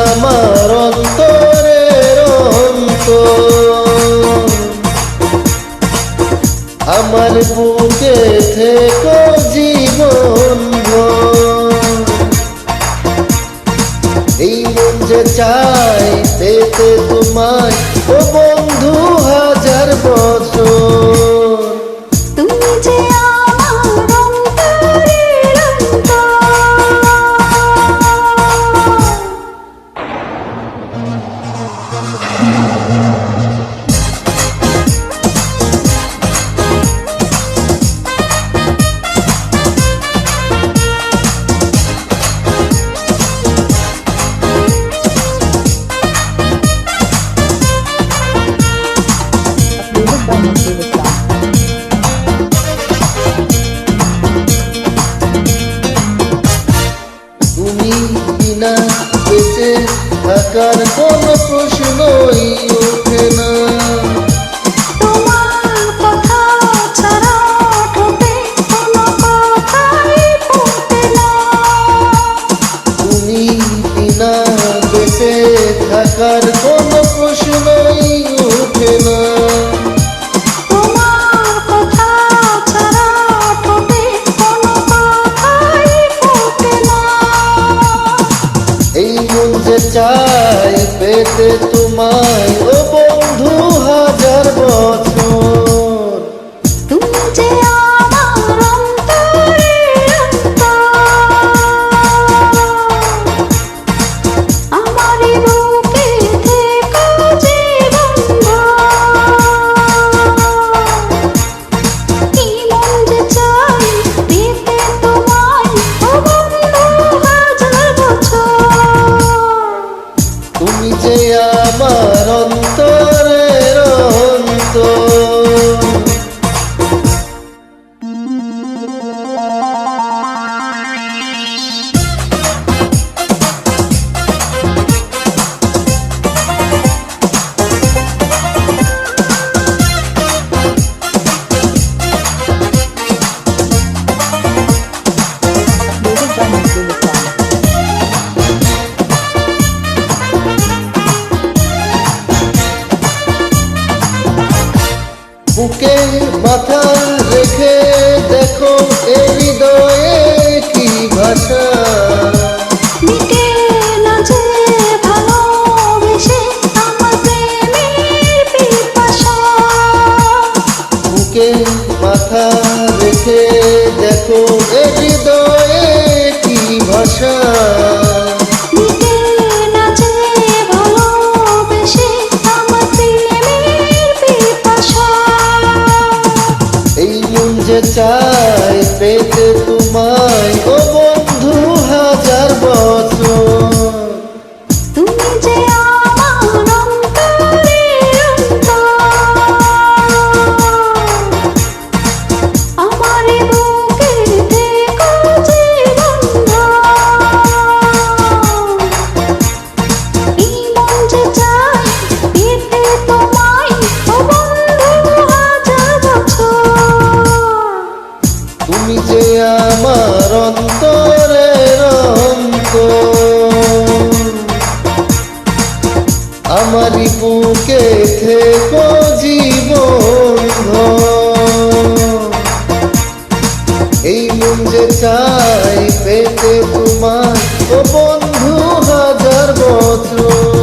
আমার অন্তরের অন্ত আমার বুকে থেকে জীবন এই যে চাই পেতে তোমায়। তুমি বিনা বেঁচে থাকার কোনো প্রশ্নই যেতে তোমায় ও বন্ধু হাজার বছর। তুমি যে বুকে মাথায় যে চাই পেতে তোমায় ও তোমার। ও বন্ধু হাজার বছর।